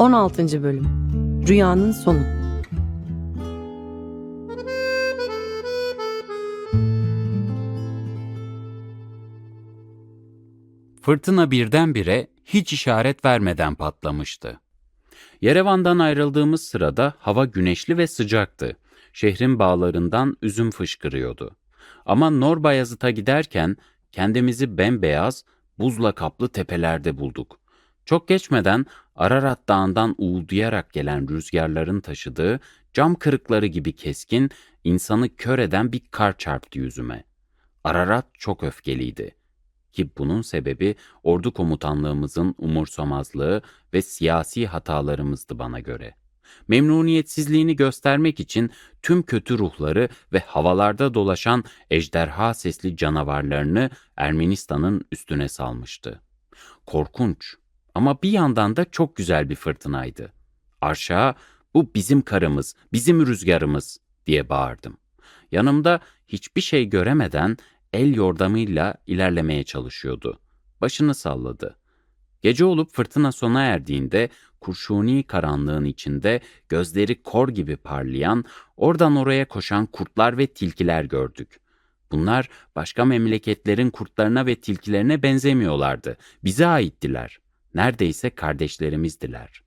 16. Bölüm Rüyanın Sonu Fırtına birdenbire hiç işaret vermeden patlamıştı. Yerevan'dan ayrıldığımız sırada hava güneşli ve sıcaktı. Şehrin bağlarından üzüm fışkırıyordu. Ama Norbayazıt'a giderken kendimizi bembeyaz, buzla kaplı tepelerde bulduk. Çok geçmeden Ararat Dağı'ndan uğuldayarak gelen rüzgarların taşıdığı cam kırıkları gibi keskin, insanı kör eden bir kar çarptı yüzüme. Ararat çok öfkeliydi ki bunun sebebi ordu komutanlığımızın umursamazlığı ve siyasi hatalarımızdı bana göre. Memnuniyetsizliğini göstermek için tüm kötü ruhları ve havalarda dolaşan ejderha sesli canavarlarını Ermenistan'ın üstüne salmıştı. Korkunç ama bir yandan da çok güzel bir fırtınaydı. Arşağa bu bizim karımız, bizim rüzgarımız diye bağırdım. Yanımda hiçbir şey göremeden el yordamıyla ilerlemeye çalışıyordu. Başını salladı. Gece olup fırtına sona erdiğinde kurşuni karanlığın içinde gözleri kor gibi parlayan, oradan oraya koşan kurtlar ve tilkiler gördük. Bunlar başka memleketlerin kurtlarına ve tilkilerine benzemiyorlardı. Bize aittiler. Neredeyse kardeşlerimizdiler.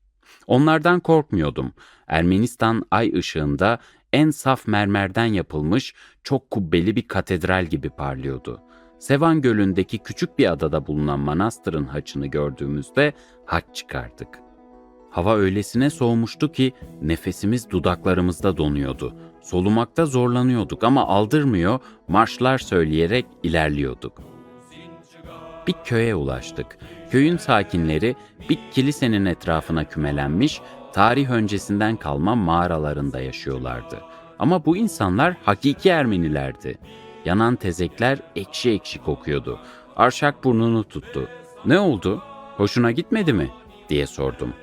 Onlardan korkmuyordum. Ermenistan ay ışığında en saf mermerden yapılmış çok kubbeli bir katedral gibi parlıyordu. Sevan Gölü'ndeki küçük bir adada bulunan manastırın haçını gördüğümüzde haç çıkardık. Hava öylesine soğumuştu ki nefesimiz dudaklarımızda donuyordu. Solumakta zorlanıyorduk ama aldırmıyor, marşlar söyleyerek ilerliyorduk. Bir köye ulaştık. Köyün sakinleri bir kilisenin etrafına kümelenmiş, tarih öncesinden kalma mağaralarında yaşıyorlardı. Ama bu insanlar hakiki Ermenilerdi. Yanan tezekler ekşi ekşi kokuyordu. Arşak burnunu tuttu. Ne oldu? Hoşuna gitmedi mi? diye sordum.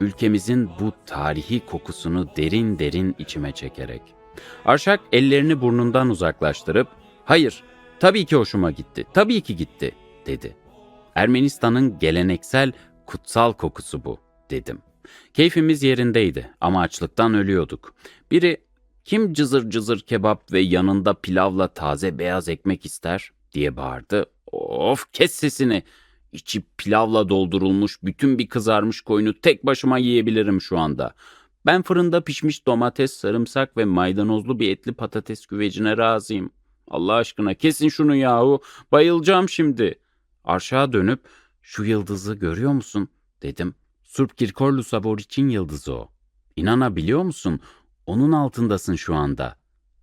Ülkemizin bu tarihi kokusunu derin derin içime çekerek. Arşak ellerini burnundan uzaklaştırıp, hayır, tabii ki hoşuma gitti, tabii ki gitti, dedi. Ermenistan'ın geleneksel kutsal kokusu bu, dedim. Keyfimiz yerindeydi ama açlıktan ölüyorduk. Biri kim cızır cızır kebap ve yanında pilavla taze beyaz ekmek ister diye bağırdı. Of kes sesini. İçi pilavla doldurulmuş bütün bir kızarmış koyunu tek başıma yiyebilirim şu anda. Ben fırında pişmiş domates, sarımsak ve maydanozlu bir etli patates güvecine razıyım. Allah aşkına kesin şunu yahu. Bayılacağım şimdi. Arşağa dönüp şu yıldızı görüyor musun dedim. Surp Kirkorlu Sabor için yıldızı o. İnanabiliyor musun? Onun altındasın şu anda.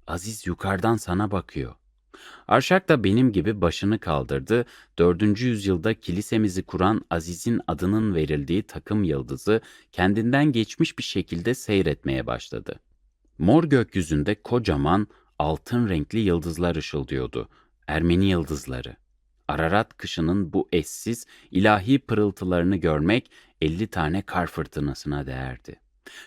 Aziz yukarıdan sana bakıyor. Arşak da benim gibi başını kaldırdı. Dördüncü yüzyılda kilisemizi kuran Aziz'in adının verildiği takım yıldızı kendinden geçmiş bir şekilde seyretmeye başladı. Mor gökyüzünde kocaman altın renkli yıldızlar ışıldıyordu. Ermeni yıldızları. Ararat kışının bu eşsiz, ilahi pırıltılarını görmek 50 tane kar fırtınasına değerdi.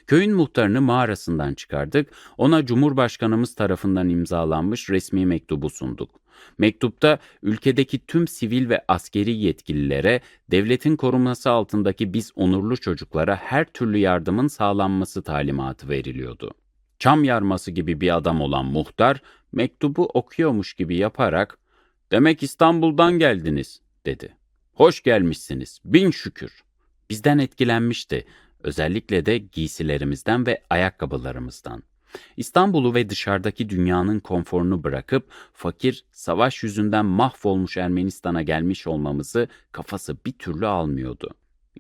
Köyün muhtarını mağarasından çıkardık, ona Cumhurbaşkanımız tarafından imzalanmış resmi mektubu sunduk. Mektupta ülkedeki tüm sivil ve askeri yetkililere devletin koruması altındaki biz onurlu çocuklara her türlü yardımın sağlanması talimatı veriliyordu. Çam yarması gibi bir adam olan muhtar mektubu okuyormuş gibi yaparak "Demek İstanbul'dan geldiniz." dedi. "Hoş gelmişsiniz. Bin şükür." Bizden etkilenmişti. Özellikle de giysilerimizden ve ayakkabılarımızdan. İstanbul'u ve dışarıdaki dünyanın konforunu bırakıp fakir, savaş yüzünden mahvolmuş Ermenistan'a gelmiş olmamızı kafası bir türlü almıyordu.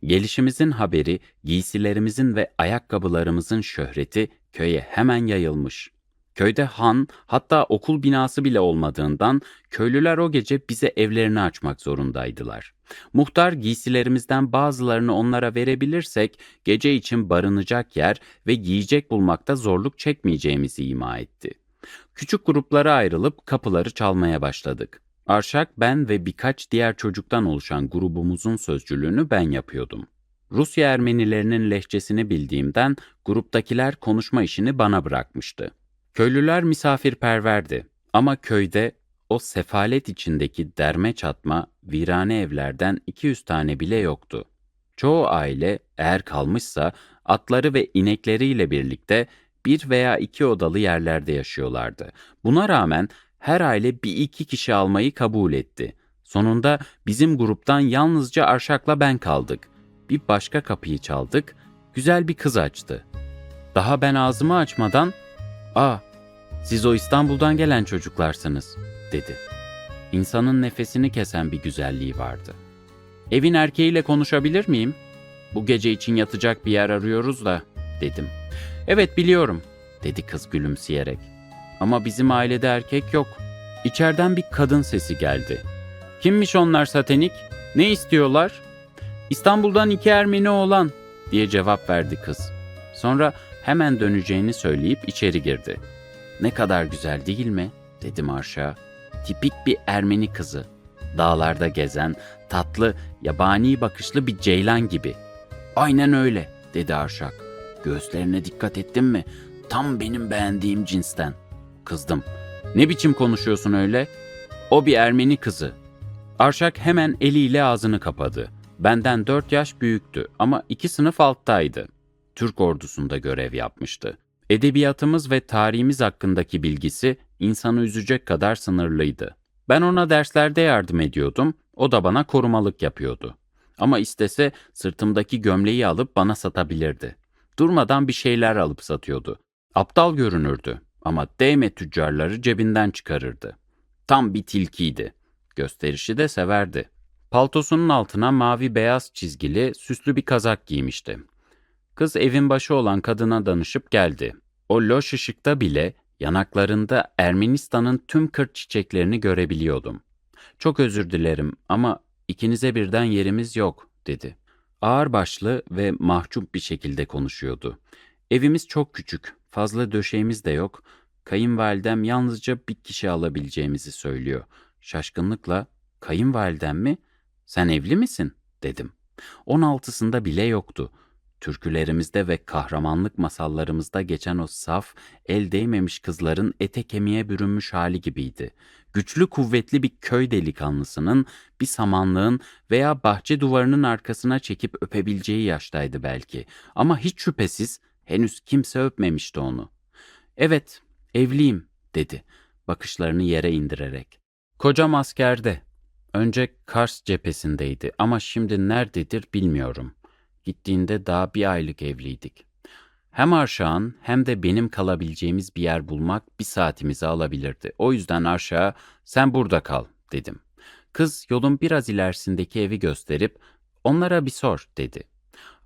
Gelişimizin haberi, giysilerimizin ve ayakkabılarımızın şöhreti köye hemen yayılmış. Köyde han, hatta okul binası bile olmadığından köylüler o gece bize evlerini açmak zorundaydılar. Muhtar giysilerimizden bazılarını onlara verebilirsek gece için barınacak yer ve giyecek bulmakta zorluk çekmeyeceğimizi ima etti. Küçük gruplara ayrılıp kapıları çalmaya başladık. Arşak, ben ve birkaç diğer çocuktan oluşan grubumuzun sözcülüğünü ben yapıyordum. Rusya Ermenilerinin lehçesini bildiğimden gruptakiler konuşma işini bana bırakmıştı. Köylüler misafirperverdi ama köyde o sefalet içindeki derme çatma, virane evlerden 200 tane bile yoktu. Çoğu aile eğer kalmışsa atları ve inekleriyle birlikte bir veya iki odalı yerlerde yaşıyorlardı. Buna rağmen her aile bir iki kişi almayı kabul etti. Sonunda bizim gruptan yalnızca Arşak'la ben kaldık. Bir başka kapıyı çaldık, güzel bir kız açtı. Daha ben ağzımı açmadan, ''Aa, siz o İstanbul'dan gelen çocuklarsınız.'' dedi. İnsanın nefesini kesen bir güzelliği vardı. ''Evin erkeğiyle konuşabilir miyim? Bu gece için yatacak bir yer arıyoruz da.'' dedim. ''Evet biliyorum.'' dedi kız gülümseyerek. ''Ama bizim ailede erkek yok.'' İçeriden bir kadın sesi geldi. ''Kimmiş onlar satenik? Ne istiyorlar?'' ''İstanbul'dan iki Ermeni oğlan.'' diye cevap verdi kız. Sonra hemen döneceğini söyleyip içeri girdi. ''Ne kadar güzel değil mi?'' dedim Arşa. Tipik bir Ermeni kızı. Dağlarda gezen, tatlı, yabani bakışlı bir ceylan gibi. Aynen öyle, dedi Arşak. Gözlerine dikkat ettin mi? Tam benim beğendiğim cinsten. Kızdım. Ne biçim konuşuyorsun öyle? O bir Ermeni kızı. Arşak hemen eliyle ağzını kapadı. Benden dört yaş büyüktü ama iki sınıf alttaydı. Türk ordusunda görev yapmıştı. Edebiyatımız ve tarihimiz hakkındaki bilgisi insanı üzecek kadar sınırlıydı. Ben ona derslerde yardım ediyordum, o da bana korumalık yapıyordu. Ama istese sırtımdaki gömleği alıp bana satabilirdi. Durmadan bir şeyler alıp satıyordu. Aptal görünürdü ama değme tüccarları cebinden çıkarırdı. Tam bir tilkiydi. Gösterişi de severdi. Paltosunun altına mavi beyaz çizgili süslü bir kazak giymişti. Kız evin başı olan kadına danışıp geldi. O loş ışıkta bile yanaklarında Ermenistan'ın tüm kır çiçeklerini görebiliyordum. Çok özür dilerim ama ikinize birden yerimiz yok, dedi. Ağırbaşlı ve mahcup bir şekilde konuşuyordu. Evimiz çok küçük, fazla döşeğimiz de yok. Kayınvalidem yalnızca bir kişi alabileceğimizi söylüyor. Şaşkınlıkla, kayınvalidem mi? Sen evli misin? dedim. 16'sında bile yoktu. Türkülerimizde ve kahramanlık masallarımızda geçen o saf, el değmemiş kızların ete kemiğe bürünmüş hali gibiydi. Güçlü kuvvetli bir köy delikanlısının, bir samanlığın veya bahçe duvarının arkasına çekip öpebileceği yaştaydı belki. Ama hiç şüphesiz henüz kimse öpmemişti onu. Evet, evliyim, dedi, bakışlarını yere indirerek. Kocam askerde. Önce Kars cephesindeydi ama şimdi nerededir bilmiyorum.'' Gittiğinde daha bir aylık evliydik. Hem Arşağ'ın hem de benim kalabileceğimiz bir yer bulmak bir saatimizi alabilirdi. O yüzden Arşağ'a sen burada kal dedim. Kız yolun biraz ilerisindeki evi gösterip onlara bir sor dedi.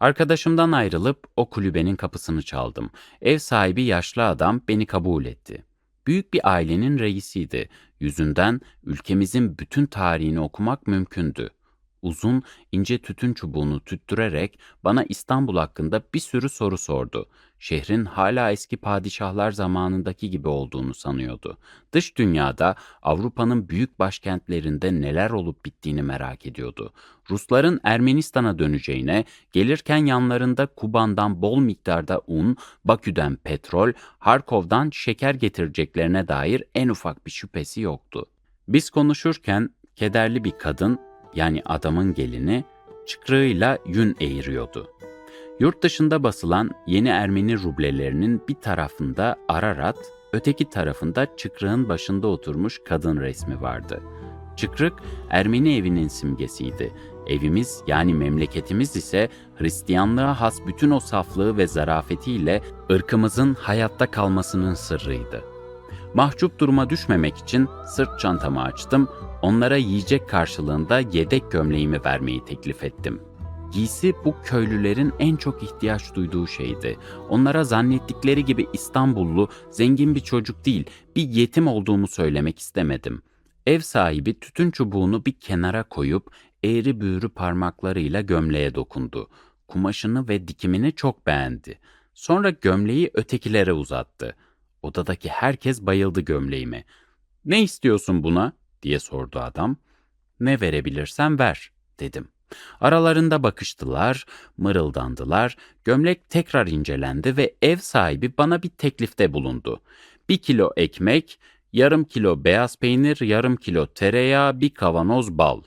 Arkadaşımdan ayrılıp o kulübenin kapısını çaldım. Ev sahibi yaşlı adam beni kabul etti. Büyük bir ailenin reisiydi. Yüzünden ülkemizin bütün tarihini okumak mümkündü uzun, ince tütün çubuğunu tüttürerek bana İstanbul hakkında bir sürü soru sordu. Şehrin hala eski padişahlar zamanındaki gibi olduğunu sanıyordu. Dış dünyada Avrupa'nın büyük başkentlerinde neler olup bittiğini merak ediyordu. Rusların Ermenistan'a döneceğine, gelirken yanlarında Kuban'dan bol miktarda un, Bakü'den petrol, Harkov'dan şeker getireceklerine dair en ufak bir şüphesi yoktu. Biz konuşurken kederli bir kadın yani adamın gelini çıkrığıyla yün eğiriyordu. Yurt dışında basılan yeni Ermeni rublelerinin bir tarafında Ararat, öteki tarafında çıkrığın başında oturmuş kadın resmi vardı. Çıkrık Ermeni evinin simgesiydi. Evimiz yani memleketimiz ise Hristiyanlığa has bütün o saflığı ve zarafetiyle ırkımızın hayatta kalmasının sırrıydı. Mahcup duruma düşmemek için sırt çantamı açtım, onlara yiyecek karşılığında yedek gömleğimi vermeyi teklif ettim. Giysi bu köylülerin en çok ihtiyaç duyduğu şeydi. Onlara zannettikleri gibi İstanbullu, zengin bir çocuk değil, bir yetim olduğumu söylemek istemedim. Ev sahibi tütün çubuğunu bir kenara koyup eğri büğrü parmaklarıyla gömleğe dokundu. Kumaşını ve dikimini çok beğendi. Sonra gömleği ötekilere uzattı. Odadaki herkes bayıldı gömleğime. Ne istiyorsun buna? diye sordu adam. Ne verebilirsen ver dedim. Aralarında bakıştılar, mırıldandılar. Gömlek tekrar incelendi ve ev sahibi bana bir teklifte bulundu. Bir kilo ekmek, yarım kilo beyaz peynir, yarım kilo tereyağı, bir kavanoz bal.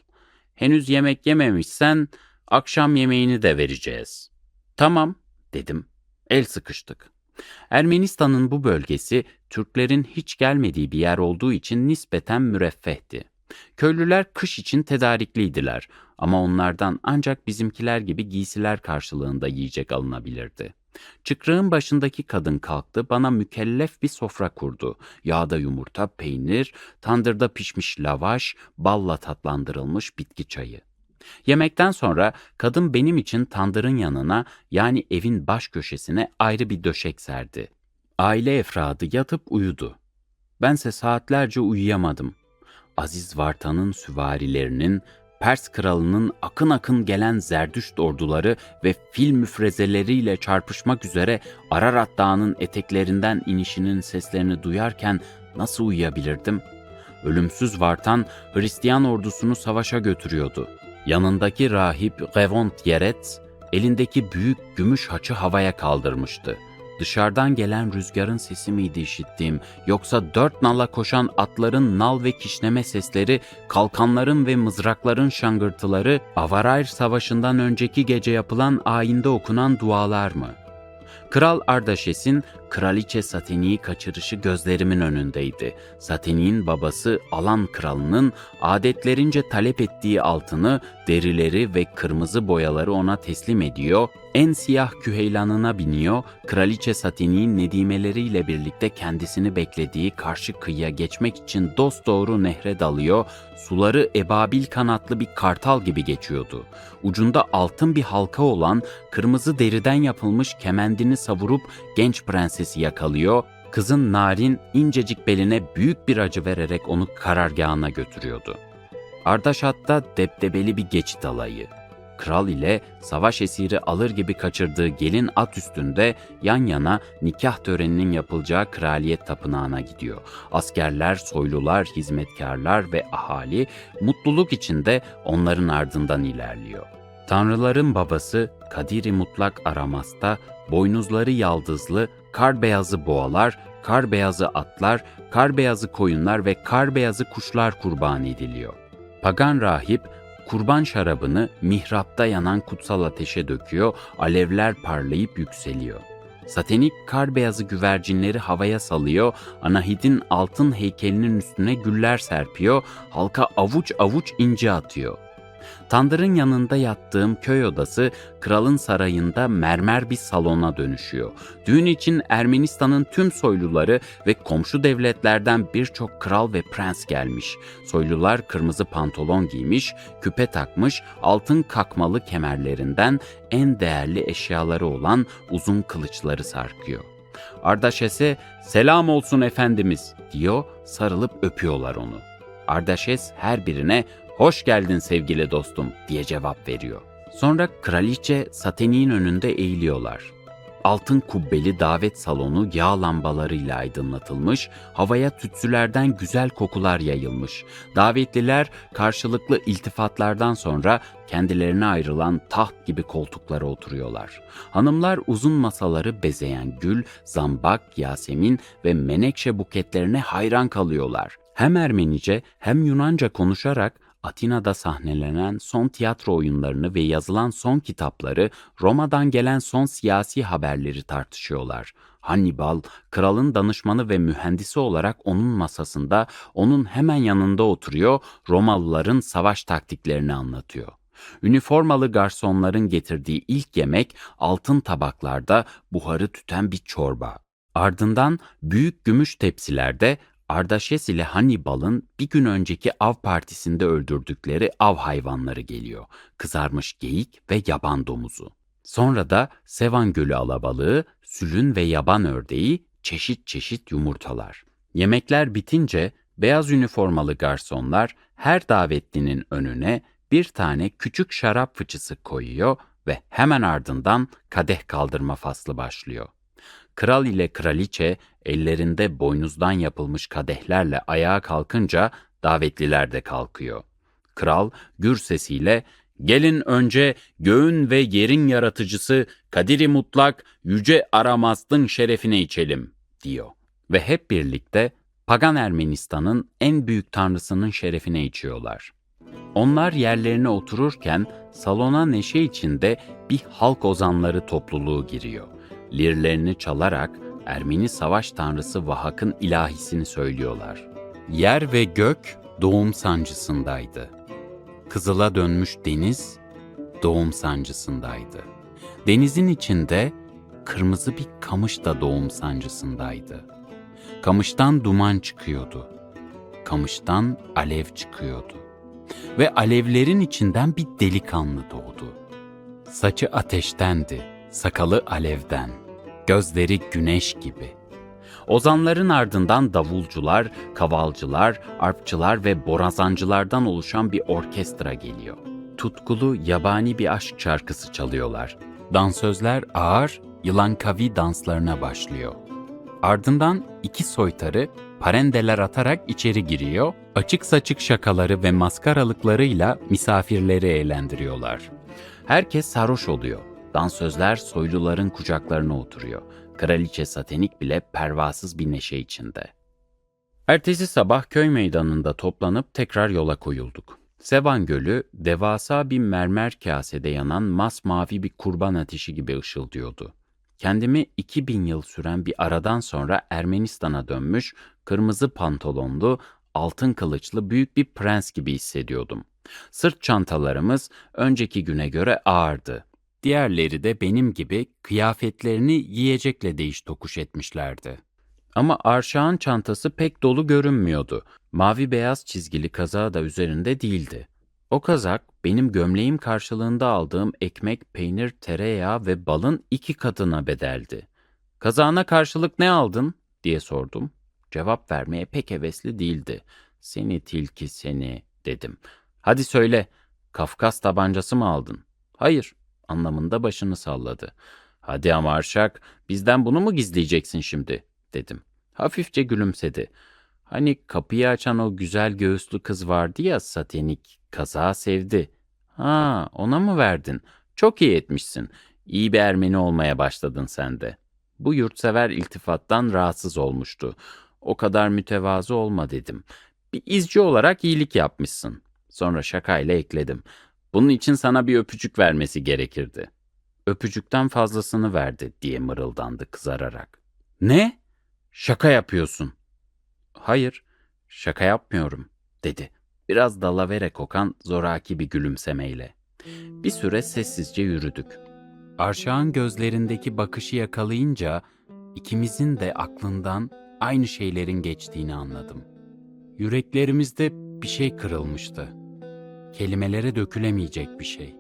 Henüz yemek yememişsen Akşam yemeğini de vereceğiz. Tamam dedim. El sıkıştık. Ermenistan'ın bu bölgesi Türklerin hiç gelmediği bir yer olduğu için nispeten müreffehti. Köylüler kış için tedarikliydiler ama onlardan ancak bizimkiler gibi giysiler karşılığında yiyecek alınabilirdi. Çıkrığın başındaki kadın kalktı, bana mükellef bir sofra kurdu. Yağda yumurta, peynir, tandırda pişmiş lavaş, balla tatlandırılmış bitki çayı. Yemekten sonra kadın benim için tandırın yanına yani evin baş köşesine ayrı bir döşek serdi. Aile efradı yatıp uyudu. Bense saatlerce uyuyamadım. Aziz Vartan'ın süvarilerinin, Pers kralının akın akın gelen Zerdüşt orduları ve fil müfrezeleriyle çarpışmak üzere Ararat Dağı'nın eteklerinden inişinin seslerini duyarken nasıl uyuyabilirdim? Ölümsüz Vartan Hristiyan ordusunu savaşa götürüyordu. Yanındaki rahip Revont Yeret, elindeki büyük gümüş haçı havaya kaldırmıştı. Dışarıdan gelen rüzgarın sesi miydi işittiğim, yoksa dört nala koşan atların nal ve kişneme sesleri, kalkanların ve mızrakların şangırtıları, Avarayr Savaşı'ndan önceki gece yapılan ayinde okunan dualar mı? Kral Ardaşes'in kraliçe Sateni'yi kaçırışı gözlerimin önündeydi. Sateni'nin babası Alan kralının adetlerince talep ettiği altını, derileri ve kırmızı boyaları ona teslim ediyor, en siyah küheylanına biniyor, kraliçe Sateni'nin nedimeleriyle birlikte kendisini beklediği karşı kıyıya geçmek için dosdoğru nehre dalıyor, suları ebabil kanatlı bir kartal gibi geçiyordu. Ucunda altın bir halka olan kırmızı deriden yapılmış kemendini savurup genç prensesi yakalıyor, kızın narin incecik beline büyük bir acı vererek onu karargahına götürüyordu. Ardaşat'ta debdebeli bir geçit alayı. Kral ile savaş esiri alır gibi kaçırdığı gelin at üstünde yan yana nikah töreninin yapılacağı kraliyet tapınağına gidiyor. Askerler, soylular, hizmetkarlar ve ahali mutluluk içinde onların ardından ilerliyor. Tanrıların babası Kadiri Mutlak Aramas'ta boynuzları yaldızlı, kar beyazı boğalar, kar beyazı atlar, kar beyazı koyunlar ve kar beyazı kuşlar kurban ediliyor. Pagan rahip kurban şarabını mihrapta yanan kutsal ateşe döküyor, alevler parlayıp yükseliyor. Satenik kar beyazı güvercinleri havaya salıyor, Anahit'in altın heykelinin üstüne güller serpiyor, halka avuç avuç inci atıyor. Tandırın yanında yattığım köy odası kralın sarayında mermer bir salona dönüşüyor. Düğün için Ermenistan'ın tüm soyluları ve komşu devletlerden birçok kral ve prens gelmiş. Soylular kırmızı pantolon giymiş, küpe takmış, altın kakmalı kemerlerinden en değerli eşyaları olan uzun kılıçları sarkıyor. Ardaşes'e selam olsun efendimiz diyor, sarılıp öpüyorlar onu. Ardaşes her birine hoş geldin sevgili dostum diye cevap veriyor. Sonra kraliçe Sateni'nin önünde eğiliyorlar. Altın kubbeli davet salonu yağ lambalarıyla aydınlatılmış, havaya tütsülerden güzel kokular yayılmış. Davetliler karşılıklı iltifatlardan sonra kendilerine ayrılan taht gibi koltuklara oturuyorlar. Hanımlar uzun masaları bezeyen gül, zambak, yasemin ve menekşe buketlerine hayran kalıyorlar. Hem Ermenice hem Yunanca konuşarak Atina'da sahnelenen son tiyatro oyunlarını ve yazılan son kitapları, Roma'dan gelen son siyasi haberleri tartışıyorlar. Hannibal, kralın danışmanı ve mühendisi olarak onun masasında, onun hemen yanında oturuyor, Romalıların savaş taktiklerini anlatıyor. Üniformalı garsonların getirdiği ilk yemek altın tabaklarda buharı tüten bir çorba. Ardından büyük gümüş tepsilerde Ardaşes ile Hannibal'ın bir gün önceki av partisinde öldürdükleri av hayvanları geliyor. Kızarmış geyik ve yaban domuzu. Sonra da Sevan Gölü alabalığı, sülün ve yaban ördeği, çeşit çeşit yumurtalar. Yemekler bitince beyaz üniformalı garsonlar her davetlinin önüne bir tane küçük şarap fıçısı koyuyor ve hemen ardından kadeh kaldırma faslı başlıyor. Kral ile kraliçe ellerinde boynuzdan yapılmış kadehlerle ayağa kalkınca davetliler de kalkıyor. Kral gür sesiyle Gelin önce göğün ve yerin yaratıcısı Kadiri Mutlak Yüce Aramast'ın şerefine içelim diyor. Ve hep birlikte Pagan Ermenistan'ın en büyük tanrısının şerefine içiyorlar. Onlar yerlerine otururken salona neşe içinde bir halk ozanları topluluğu giriyor. Lirlerini çalarak Ermeni savaş tanrısı Vahak'ın ilahisini söylüyorlar. Yer ve gök doğum sancısındaydı. Kızıla dönmüş deniz doğum sancısındaydı. Denizin içinde kırmızı bir kamış da doğum sancısındaydı. Kamıştan duman çıkıyordu. Kamıştan alev çıkıyordu. Ve alevlerin içinden bir delikanlı doğdu. Saçı ateştendi, sakalı alevden, gözleri güneş gibi. Ozanların ardından davulcular, kavalcılar, arpçılar ve borazancılardan oluşan bir orkestra geliyor. Tutkulu yabani bir aşk şarkısı çalıyorlar. Dansözler ağır, yılan kavi danslarına başlıyor. Ardından iki soytarı parendeler atarak içeri giriyor, açık saçık şakaları ve maskaralıklarıyla misafirleri eğlendiriyorlar. Herkes sarhoş oluyor. Dansözler soyluların kucaklarına oturuyor. Kraliçe Satenik bile pervasız bir neşe içinde. Ertesi sabah köy meydanında toplanıp tekrar yola koyulduk. Sevan Gölü, devasa bir mermer kasede yanan masmavi bir kurban ateşi gibi ışıldıyordu. Kendimi 2000 yıl süren bir aradan sonra Ermenistan'a dönmüş, kırmızı pantolonlu, altın kılıçlı büyük bir prens gibi hissediyordum. Sırt çantalarımız önceki güne göre ağırdı. Diğerleri de benim gibi kıyafetlerini yiyecekle değiş tokuş etmişlerdi. Ama Arşağ'ın çantası pek dolu görünmüyordu. Mavi beyaz çizgili kazağı da üzerinde değildi. O kazak benim gömleğim karşılığında aldığım ekmek, peynir, tereyağı ve balın iki katına bedeldi. Kazağına karşılık ne aldın diye sordum. Cevap vermeye pek hevesli değildi. Seni tilki seni dedim. Hadi söyle Kafkas tabancası mı aldın? Hayır anlamında başını salladı. Hadi ama Arşak bizden bunu mu gizleyeceksin şimdi dedim. Hafifçe gülümsedi. Hani kapıyı açan o güzel göğüslü kız vardı ya Satenik, kaza sevdi. Ha, ona mı verdin? Çok iyi etmişsin. İyi bir Ermeni olmaya başladın sen de. Bu yurtsever iltifattan rahatsız olmuştu. O kadar mütevazı olma dedim. Bir izci olarak iyilik yapmışsın. Sonra şakayla ekledim. Bunun için sana bir öpücük vermesi gerekirdi. Öpücükten fazlasını verdi diye mırıldandı kızararak. Ne? Şaka yapıyorsun. Hayır, şaka yapmıyorum, dedi. Biraz dalavere kokan zoraki bir gülümsemeyle. Bir süre sessizce yürüdük. Arşağın gözlerindeki bakışı yakalayınca ikimizin de aklından aynı şeylerin geçtiğini anladım. Yüreklerimizde bir şey kırılmıştı. Kelimelere dökülemeyecek bir şey.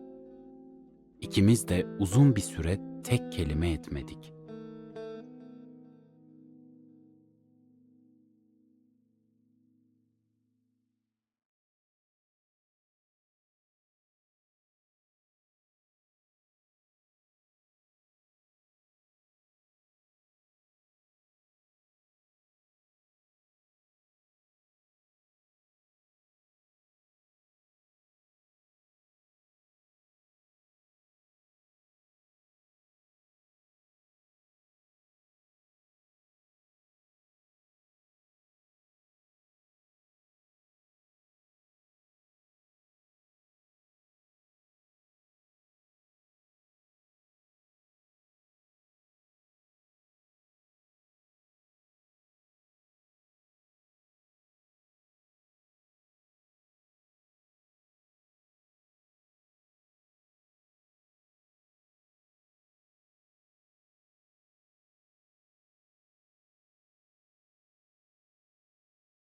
İkimiz de uzun bir süre tek kelime etmedik.